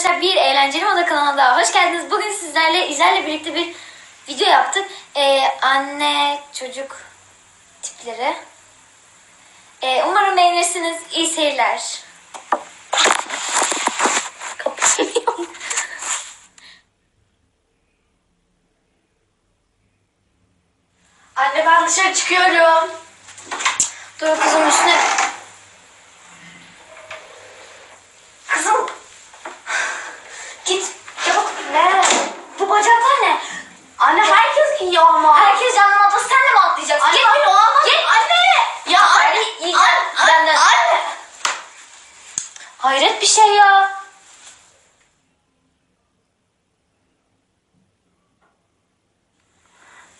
arkadaşlar bir eğlenceli moda kanalına daha hoş geldiniz. Bugün sizlerle İzel'le birlikte bir video yaptık. Ee, anne çocuk tipleri. Ee, umarım beğenirsiniz. İyi seyirler. Anne ben dışarı çıkıyorum. Dur kızım üstüne. Kızım. Git. Çabuk. Ne? Bu bacaklar ne? Anne herkes giyiyor ama. Herkes canlı atlası sen de mi atlayacaksın? Anne Git. hayır o olmaz. Git. Anne. Ya Sen anne. de iyice Anne. benden- Anne. Hayret bir şey ya.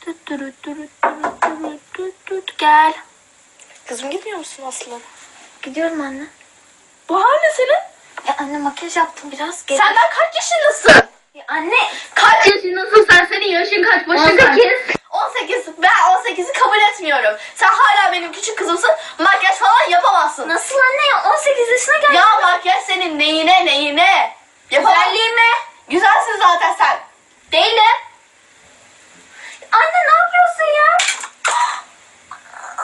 Tut tut tut tut tut tut gel. Kızım gitmiyor musun Aslı? Gidiyorum anne. Bu hal ne senin? Ya anne makyaj yaptım biraz. Gel. Sen daha kaç yaşındasın? Ya anne. Kaç yaşındasın sen? Senin yaşın kaç? Başın kaç? 18. 18. Ben 18'i kabul etmiyorum. Sen hala benim küçük kızımsın. Makyaj falan yapamazsın. Nasıl anne ya? 18 yaşına geldim. Ya neyine neyine? Güzelliğime. Güzelsin zaten sen. Değilim. Anne ne yapıyorsun ya?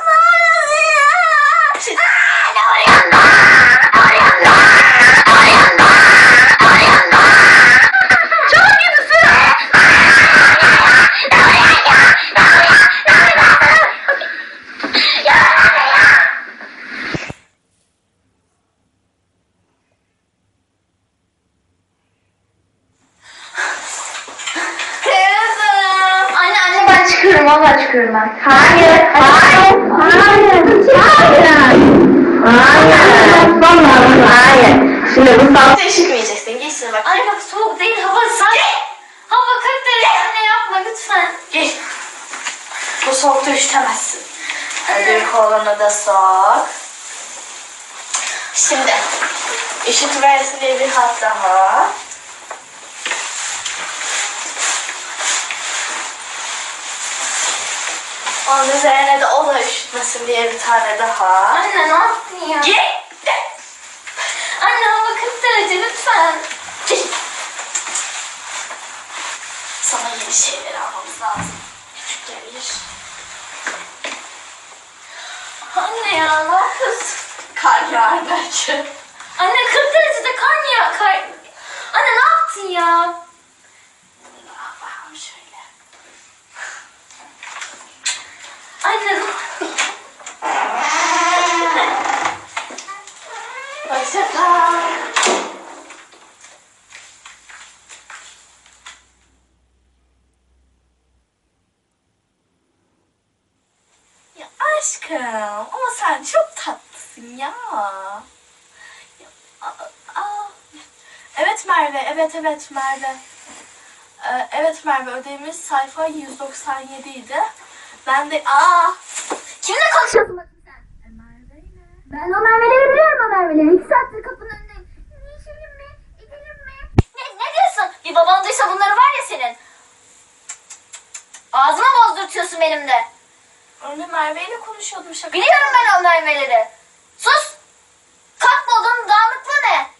Ne yapıyorsun ya? Şey- Aa, ne oluyor lan? Ne oluyor lan? Ne oluyor lan? Ne oluyor lan? Çabuk git üstüne. Ne oluyor ya? Ne oluyor? Ne oluyor? Ya ne oluyor ya? Kızım. Anne anne ben ben. Hayır, hayır, hayır, hayır. Hayır, vallahi hayır. Şimdi bu. Sen üşütmeyeceksin. Geç şuna bak. Anne bak soğuk değil hava sakin. Hava 40 derece anne yapma lütfen. Geç. Bu soğukta üşütemezsin. Öbür kolunu da sok. Şimdi üşütüversin diye bir hat daha. Onun üzerine de o da üşütmesin diye bir tane daha. Anne ne yaptın ya? Git. Anne hava 40 derece lütfen. Git. Sana yeni şeyler almamız lazım. Küçük gelir. Anne ya ne yapıyorsun? Kar yağar belki. Anne 40 derecede kar mı ya? Kar... Anne ne yaptın ya? Aşkım ama sen çok tatlısın ya. Evet Merve, evet evet Merve. Ee, evet Merve ödevimiz sayfa 197 idi. Ben de aa kimle konuşuyorsun bakayım sen? Ben o Merve'leri biliyorum o Merve'leri. İki saattir kapının önündeyim. Yeşilim mi? Gidelim mi? Ne, ne diyorsun? Bir baban duysa bunları var ya senin. Ağzıma bozdurtuyorsun benim de. Öyle Merve ile konuşuyordum şaka. Biliyorum ben o Merve'leri. Sus! Kalk odanın dağınıklığı ne?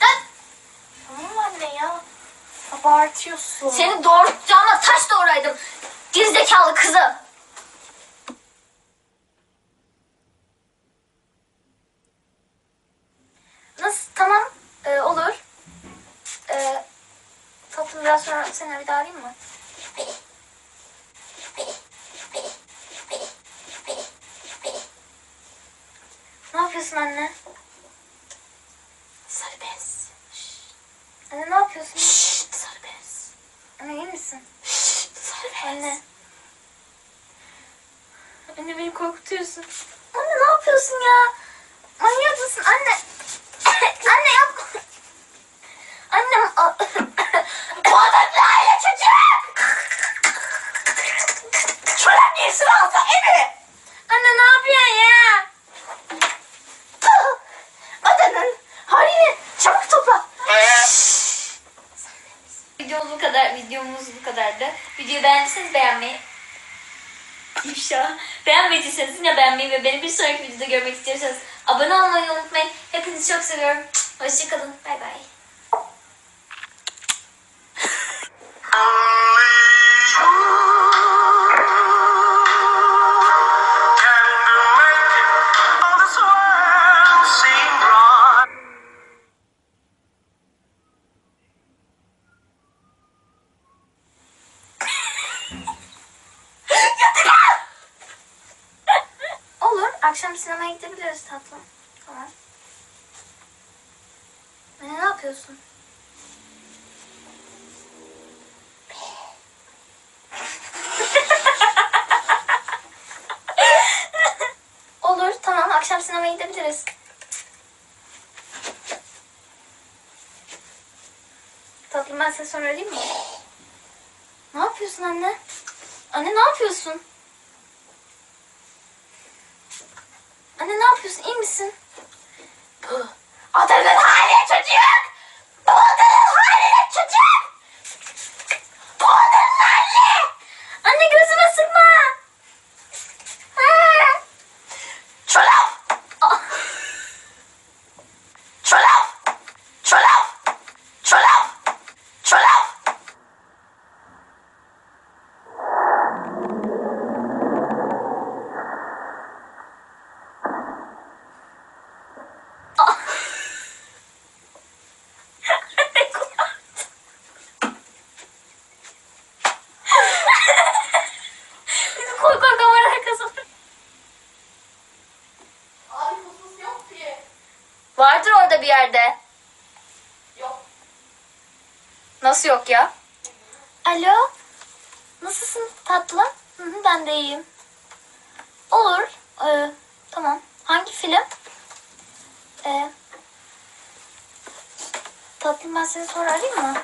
Dön! Tamam anne ya. Abartıyorsun. Seni doğurtacağıma taş doğraydım. Gerizekalı kızı. Nasıl? Tamam. Ee, olur. Ee, tatlım biraz sonra seni bir daha arayayım mı? Ne yapıyorsun anne? Sarı bez. Anne ne yapıyorsun? Şşt, sarı bez. Anne iyi misin? Şşt, sarı bez. Anne. Anne beni korkutuyorsun. Anne ne yapıyorsun ya? Manyak mısın anne? anne yapma. Videomuz bu kadar. Videomuz bu kadardı. Videoyu beğendiyseniz beğenmeyi. ya. Beğenmediyseniz yine beğenmeyi ve beni bir sonraki videoda görmek istiyorsanız abone olmayı unutmayın. Hepinizi çok seviyorum. Hoşçakalın. Akşam sinemaya gidebiliriz tatlım. Tamam. Anne ne yapıyorsun? Olur. Tamam. Akşam sinemaya gidebiliriz. Tatlım ben seni sonra arayayım? Ne yapıyorsun anne? Anne ne yapıyorsun? Anne ne yapıyorsun? İyi misin? Bu adamın hali çocuk. Bu adamın hali çocuk. Bu adamın hali. Anne gözüme sıkma. Aa! Çolaf. Çolaf. Çolaf. Çolaf. Çolaf. Koy koy kamera arkasına. Abi kusuz yok ki. Vardır orada bir yerde. Yok. Nasıl yok ya? Alo. Nasılsın tatlım? Hı hı, ben de iyiyim. Olur. Ee, tamam. Hangi film? Ee, tatlım ben seni sonra mı?